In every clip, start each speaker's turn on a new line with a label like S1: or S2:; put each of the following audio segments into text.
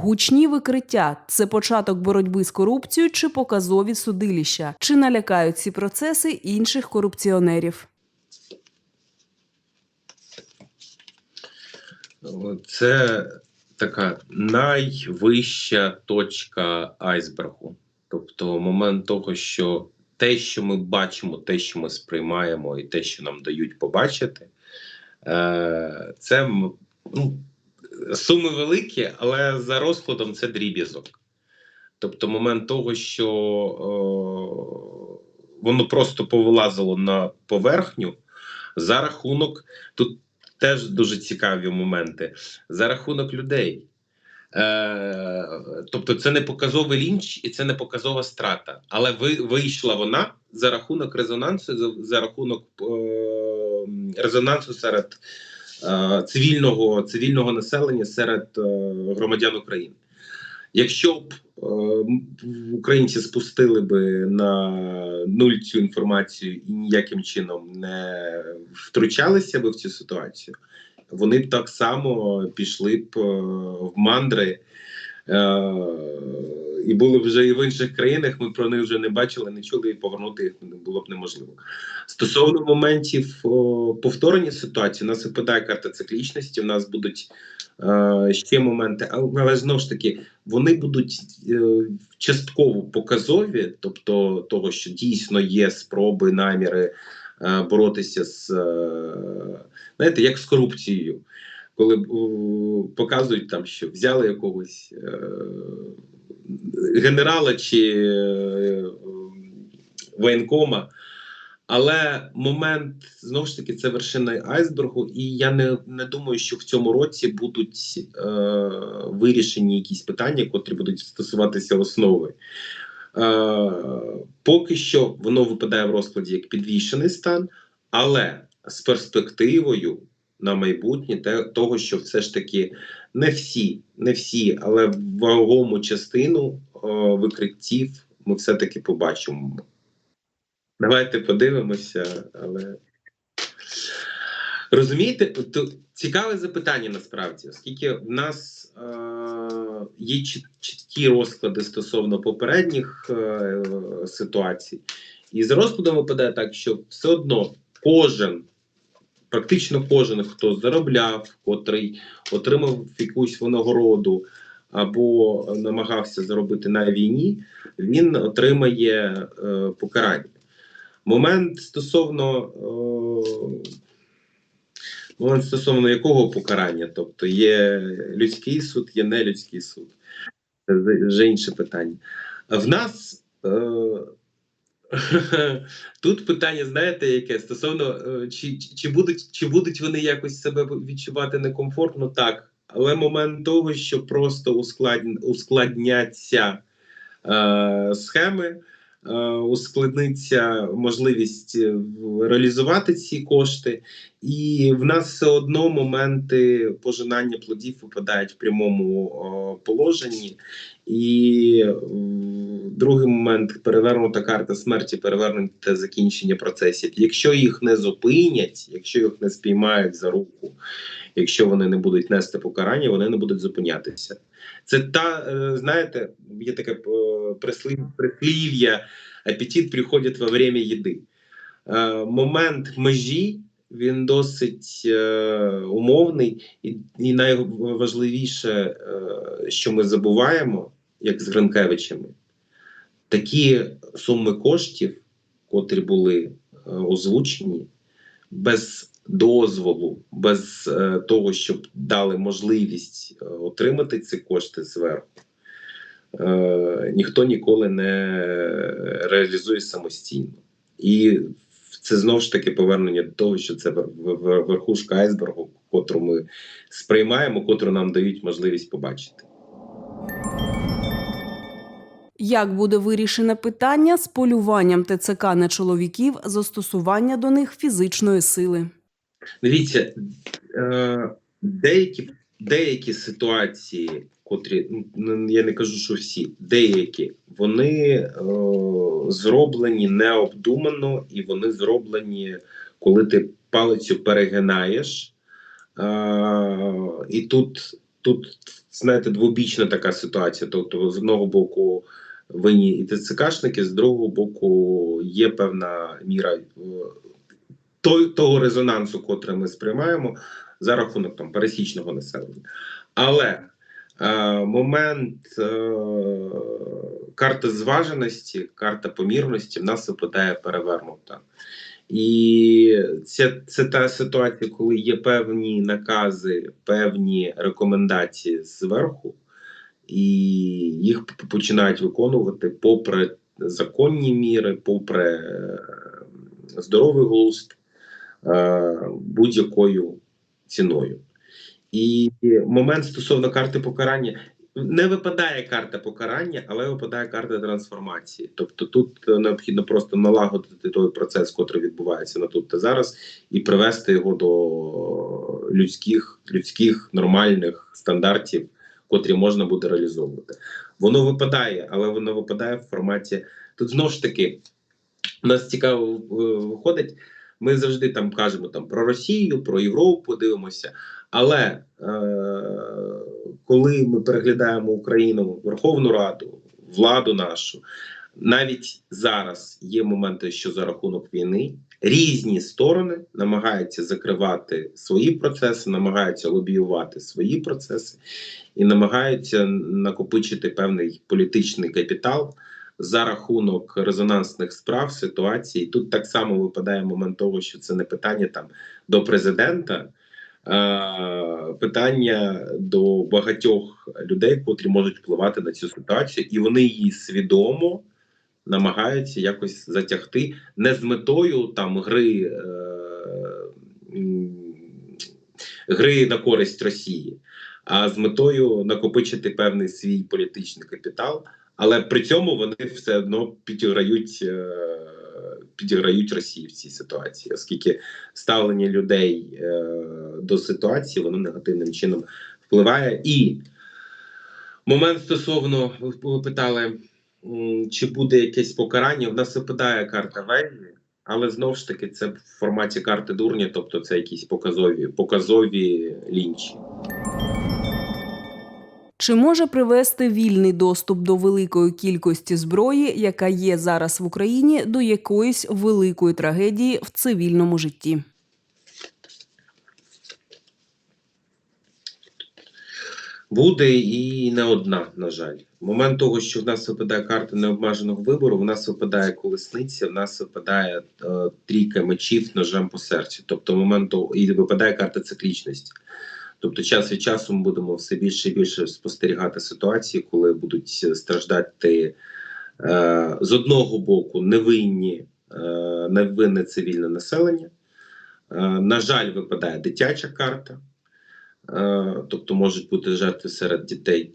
S1: Гучні викриття це початок боротьби з корупцією чи показові судилища, чи налякають ці процеси інших корупціонерів.
S2: Це така найвища точка айсбергу. Тобто момент того, що те, що ми бачимо, те, що ми сприймаємо, і те, що нам дають побачити, е, це ну, суми великі, але за розкладом це дріб'язок. Тобто, момент того, що е, воно просто повилазило на поверхню за рахунок тут теж дуже цікаві моменти за рахунок людей. Е, тобто це не показовий лінч і це не показова страта. Але ви, вийшла вона за рахунок резонансу, за, за рахунок е, резонансу серед цивільного, цивільного населення, серед е, громадян України. Якщо б е, українці спустили би на нуль цю інформацію і ніяким чином не втручалися би в цю ситуацію, вони б так само пішли б е, в мандри. Е, і були вже і в інших країнах, ми про них вже не бачили, не чули, і повернути їх було б неможливо. Стосовно моментів о, повторення ситуації, у нас випадає карта циклічності, у нас будуть е, ще моменти, але, знову ж таки, вони будуть е, частково показові, тобто того, що дійсно є спроби, наміри е, боротися з е, знаєте, як з корупцією. Коли показують там, що взяли якогось е, генерала чи е, воєнкома, але момент знову ж таки це вершина айсбергу, і я не, не думаю, що в цьому році будуть е, вирішені якісь питання, котрі будуть стосуватися основи. Е, поки що воно випадає в розкладі як підвішений стан, але з перспективою на майбутнє те, того, що все ж таки не всі, не всі, але вагому частину о, викриттів ми все-таки побачимо. Давайте подивимося, але розумієте, то цікаве запитання насправді, оскільки в нас е, є чіткі розклади стосовно попередніх е, ситуацій, і з розкладом випадає так, що все одно кожен практично кожен, хто заробляв, котрий отримав якусь винагороду або намагався заробити на війні, він отримає е, покарання. Момент стосовно е, момент стосовно якого покарання, тобто є людський суд, є нелюдський суд. Це вже інше питання. В нас е, Тут питання, знаєте, яке стосовно е, чи, чи будуть чи будуть вони якось себе відчувати некомфортно, так. Але момент того, що просто ускладн, ускладняться е, схеми, ускладниться можливість е, реалізувати ці кошти, і в нас все одно моменти пожинання плодів випадають в прямому положенні. І другий момент перевернута карта смерті, перевернуте закінчення процесів. Якщо їх не зупинять, якщо їх не спіймають за руку, якщо вони не будуть нести покарання, вони не будуть зупинятися. Це та, е, знаєте, є таке е, прислів- прислів'я, апетит приходить во время їди. Е, Момент межі він досить умовний, і, найважливіше, що ми забуваємо, як з Гринкевичами, такі суми коштів, котрі були озвучені, без дозволу, без е, того, щоб дали можливість е, отримати ці кошти зверху, е, ніхто ніколи не реалізує самостійно. І це знову ж таки повернення до того, що це вер- вер- верхушка айсбергу, котру ми сприймаємо, котру нам дають можливість побачити.
S1: Як буде вирішене питання з полюванням ТЦК на чоловіків застосування до них фізичної сили?
S2: Дивіться, е, деякі, деякі ситуації, котрі ну, я не кажу, що всі, деякі вони е, зроблені необдумано, і вони зроблені, коли ти палицю перегинаєш. Е, і тут тут, знаєте, двобічна така ситуація. Тобто, з одного боку, винні і ТЦКшники, з другого боку, є певна міра е, той, того резонансу, котрий ми сприймаємо за рахунок там пересічного населення. Але е, момент е, карти зваженості, карта помірності в нас випадає перевернута. І це, це та ситуація, коли є певні накази, певні рекомендації зверху, і їх починають виконувати попри законні міри, попри е, здоровий глузд будь-якою ціною. І момент стосовно карти покарання не випадає карта покарання, але випадає карта трансформації. Тобто тут е, необхідно просто налагодити той процес, який відбувається на тут та зараз, і привести його до людських, людських нормальних стандартів, котрі можна буде реалізовувати. Воно випадає, але воно випадає в форматі. Тут знову ж таки, у нас цікаво е, виходить. Ми завжди там кажемо там про Росію, про Європу дивимося. Але е, коли ми переглядаємо Україну, Верховну Раду, владу нашу, навіть зараз є моменти, що за рахунок війни різні сторони намагаються закривати свої процеси, намагаються лобіювати свої процеси і намагаються накопичити певний політичний капітал за рахунок резонансних справ, ситуацій. Тут так само випадає момент того, що це не питання там до президента. Питання до багатьох людей, котрі можуть впливати на цю ситуацію, і вони її свідомо намагаються якось затягти не з метою там гри, е, гри на користь Росії, а з метою накопичити певний свій політичний капітал, але при цьому вони все одно підіграють, е, підіграють Росії в цій ситуації, оскільки ставлення людей е, до ситуації воно негативним чином впливає. І момент стосовно ви питали, чи буде якесь покарання. В нас випадає карта Вельмі, але знову ж таки це в форматі карти дурня, тобто це якісь показові, показові лінчі.
S1: Чи може привести вільний доступ до великої кількості зброї, яка є зараз в Україні, до якоїсь великої трагедії в цивільному житті?
S2: Буде і не одна, на жаль. Момент того, що в нас випадає карта необмеженого вибору, в нас випадає колесниця, в нас випадає е, трійка мечів ножем по серці. Тобто момент того, і випадає карта циклічності. Тобто, час від часу ми будемо все більше і більше спостерігати ситуації, коли будуть страждати е, з одного боку невинні, е, невинне цивільне населення. Е, на жаль, випадає дитяча карта. Е, тобто можуть бути жертви серед дітей.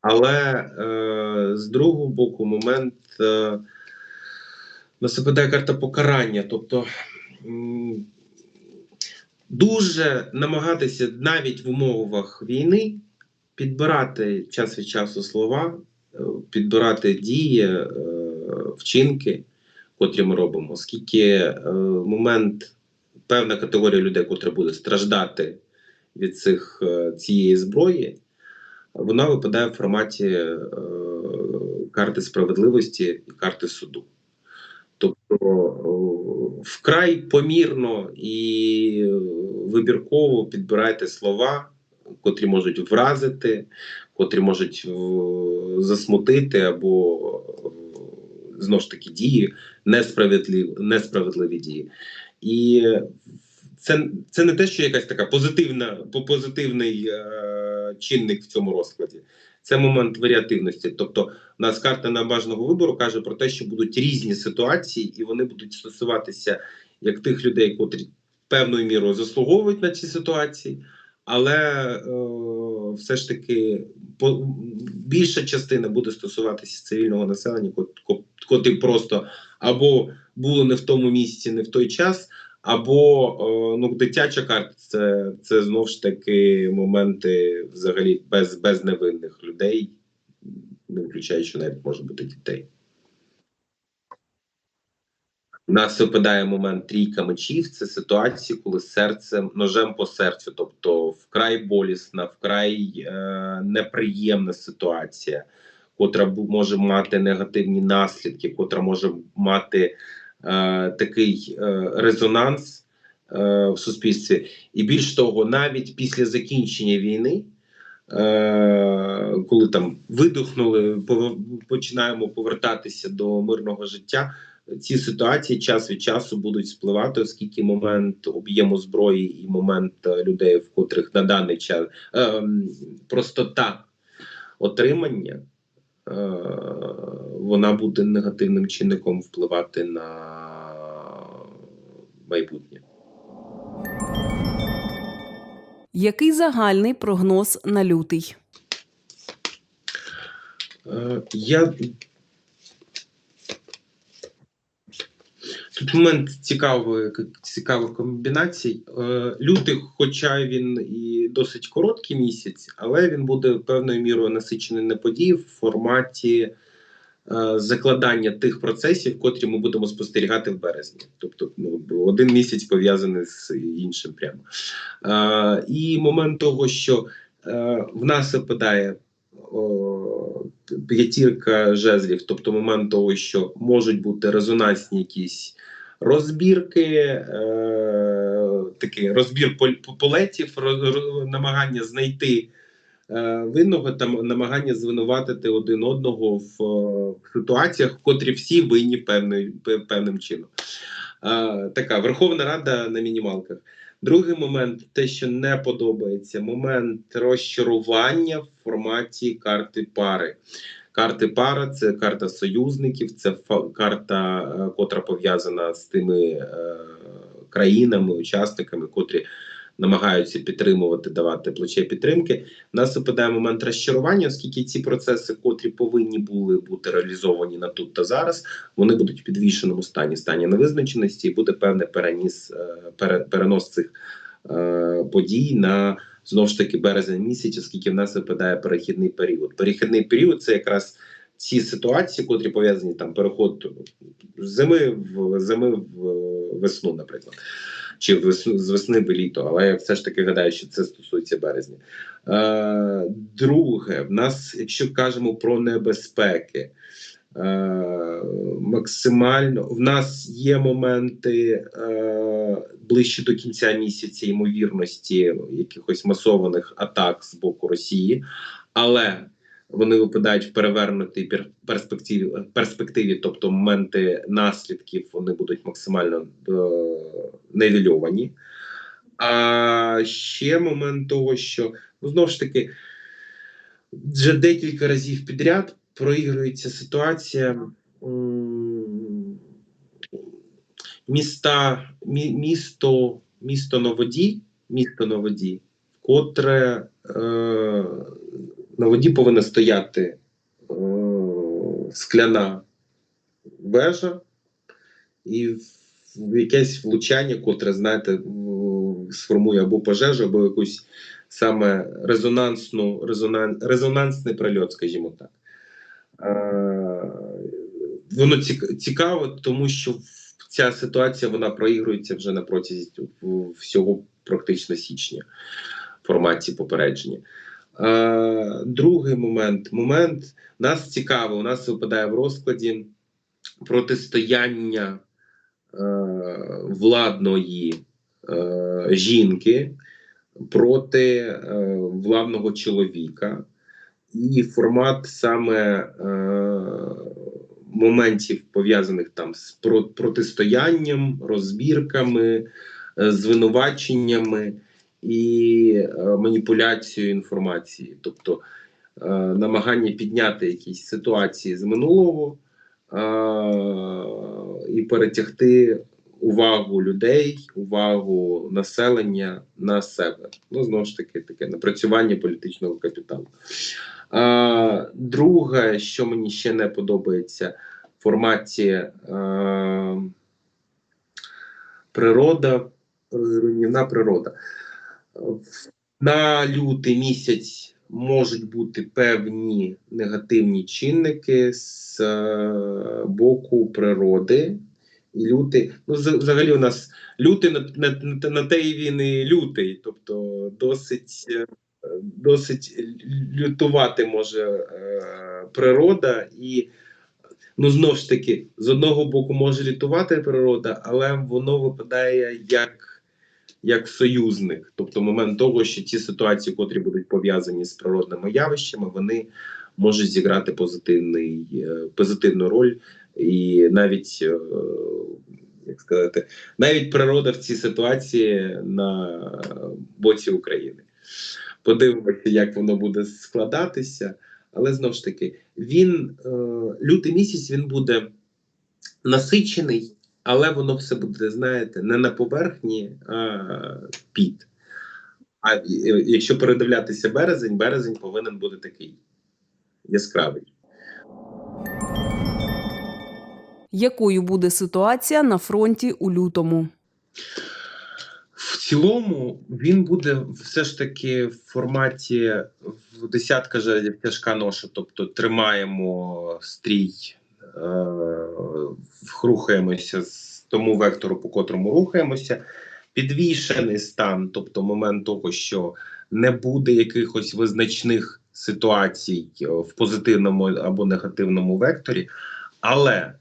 S2: Але е, з другого боку, момент е, нас випадає карта покарання. Тобто дуже намагатися навіть в умовах війни підбирати час від часу слова, е, підбирати дії, е, вчинки, котрі ми робимо, оскільки е, момент певна категорія людей, котра буде страждати від цих цієї зброї, вона випадає в форматі карти справедливості і карти суду. Тобто вкрай помірно і е, вибірково підбирайте слова, котрі можуть вразити, котрі можуть е, засмутити або е, знову ж таки дії, несправедливі, несправедливі дії. І це, це не те, що якась така позитивна, по- позитивний е, чинник в цьому розкладі. Це момент варіативності. Тобто, у нас карта небажаного вибору каже про те, що будуть різні ситуації, і вони будуть стосуватися як тих людей, котрі певною мірою заслуговують на ці ситуації, але е, все ж таки по, більша частина буде стосуватися цивільного населення, кот, кот, котрі просто або було не в тому місці, не в той час. Або е, ну, дитяча карта це, це знову ж таки моменти взагалі без, без невинних людей, не включаючи навіть може бути дітей. У нас випадає момент трійка мечів. Це ситуації, коли серцем ножем по серцю, тобто вкрай болісна, вкрай е, неприємна ситуація, котра може мати негативні наслідки, котра може мати такий е, резонанс е, в суспільстві. І більш того, навіть після закінчення війни. Е, коли там видохнули, починаємо повертатися до мирного життя. Ці ситуації час від часу будуть спливати, оскільки момент об'єму зброї і момент е, людей, в котрих на даний час е, простота отримання, е, вона буде негативним чинником впливати на майбутнє.
S1: Який загальний прогноз на лютий?
S2: Е, Я тут момент цікавої цікавих комбінацій. Е, Лютий, хоча він і досить короткий місяць, але він буде певною мірою насичений на події в форматі е, закладання тих процесів, котрі ми будемо спостерігати в березні. Тобто, ну один місяць пов'язаний з іншим прямо. Е, І момент того, що в нас випадає п'ятірка жезлів, тобто момент того, що можуть бути резонансні якісь розбірки, е, такий розбір пол- по- полетів, роз, роз- намагання знайти е, винного та намагання звинуватити один одного в, е, в ситуаціях, в котрі всі винні певною, певним чином. Така Верховна Рада на мінімалках. Другий момент, те, що не подобається, момент розчарування в форматі карти пари. Карти пара це карта союзників, це карта, е, котра пов'язана з тими е, країнами, учасниками, котрі намагаються підтримувати, давати плече підтримки. У нас випадає момент розчарування, оскільки ці процеси, котрі повинні були бути реалізовані на тут та зараз, вони будуть в підвішеному стані, стані невизначеності, і буде певний переніс е, пере, перенос цих е, подій на знову ж таки березень місяць, оскільки в нас випадає перехідний період. Перехідний період це якраз ці ситуації, котрі пов'язані там переход зими в зими в е, весну, наприклад. Чи весну, з весни в літо, але я все ж таки гадаю, що це стосується березня. Е, друге, в нас, якщо кажемо про небезпеки, е, максимально в нас є моменти е, ближче до кінця місяця ймовірності якихось масованих атак з боку Росії, але вони випадають в перевернутій перспективі, перспективі, тобто моменти наслідків вони будуть максимально е, невільовані. А ще момент того, що ну, знову ж таки вже декілька разів підряд проігрується ситуація. Міста, мі, місто, місто Новодій, місто Новодій, котре е, на воді повинна стояти е, скляна вежа і якесь влучання, котре, знаєте, сформує або пожежу, або якусь саме резонансну, резонан, резонансний прильот, скажімо так. Е, воно цікаво, тому що ця ситуація вона проігрується вже на протязі всього практично січня в форматі попередження. Е, другий момент. Момент нас цікаво, у нас випадає в розкладі протистояння е, владної е, жінки проти владного чоловіка, і формат саме е, моментів пов'язаних там з протистоянням, розбірками, звинуваченнями і е, маніпуляцією інформації, тобто е, намагання підняти якісь ситуації з минулого е, і перетягти увагу людей, увагу населення на себе. Ну, знову ж таки, таке напрацювання політичного капіталу. Друге, що мені ще не подобається форматі природа, руйнівна природа. На лютий місяць можуть бути певні негативні чинники з е, боку природи, І лютий, ну взагалі у нас лютий на, на, на, на те і він і лютий, тобто досить, е, досить лютувати може е, природа, і ну знову ж таки, з одного боку може лютувати природа, але воно випадає як, як союзник. Тобто, момент того, що ті ситуації, котрі будуть пов'язані з природними явищами, вони можуть зіграти позитивний, е, позитивну роль, і навіть е, як сказати, навіть природа в цій ситуації на боці України. Подивимося, як воно буде складатися. Але знову ж таки, він е, лютий місяць він буде насичений, але воно все буде, знаєте, не на поверхні, а під. А якщо передивлятися березень, березень повинен бути такий яскравий.
S1: Якою буде ситуація на фронті у лютому?
S2: В цілому він буде все ж таки в форматі в десятка же тяжка ноша, тобто тримаємо стрій, рухаємося з тому вектору, по котрому рухаємося. Підвішений стан, тобто момент того, що не буде якихось визначних ситуацій е, в позитивному або негативному векторі, але е,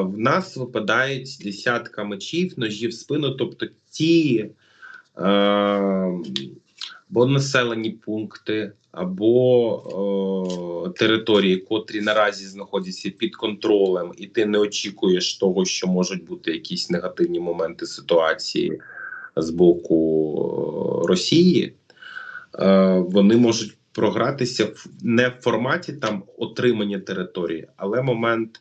S2: в нас випадають десятка мечів, ножів в спину, тобто ті е, або населені пункти, або е, території, котрі наразі знаходяться під контролем, і ти не очікуєш того, що можуть бути якісь негативні моменти ситуації з боку е, Росії, е, вони можуть програтися не в форматі там отримання території, але момент.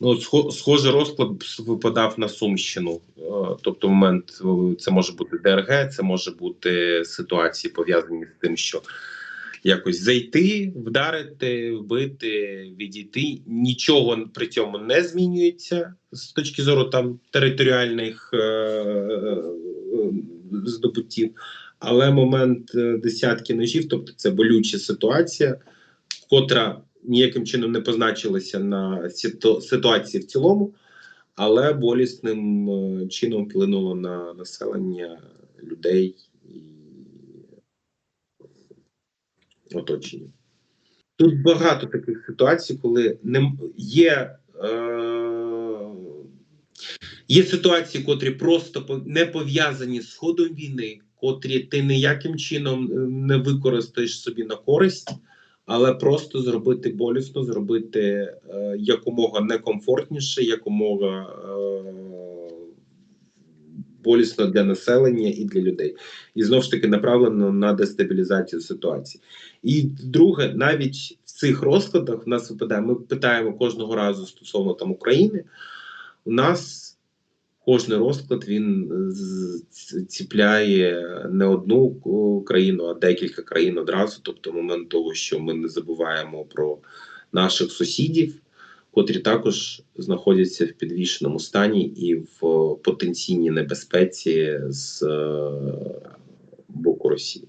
S2: Ну, схожий розклад випадав на Сумщину. Е, Тобто, момент е, це може бути ДРГ, це може бути ситуації пов'язані з тим, що якось зайти, вдарити, вбити, відійти. Нічого при цьому не змінюється з точки зору там територіальних е, здобуттів. Але момент десятки ножів, тобто це болюча ситуація, котра ніяким чином не позначилася на ситу- ситуації в цілому, але болісним е, чином вплинуло на населення людей і оточення. Тут багато таких ситуацій, коли не є, е, є ситуації, котрі просто не пов'язані з ходом війни, котрі ти ніяким чином е, не використаєш собі на користь, але просто зробити болісно, зробити е, якомога некомфортніше, якомога е, болісно для населення і для людей. І знову ж таки направлено на дестабілізацію ситуації. І друге, навіть в цих розкладах в нас випадає, ми питаємо кожного разу стосовно там України. У нас кожний розклад він ціпляє не одну країну, а декілька країн одразу. Тобто, момент того, що ми не забуваємо про наших сусідів, котрі також знаходяться в підвішеному стані і в потенційній небезпеці з е, боку Росії.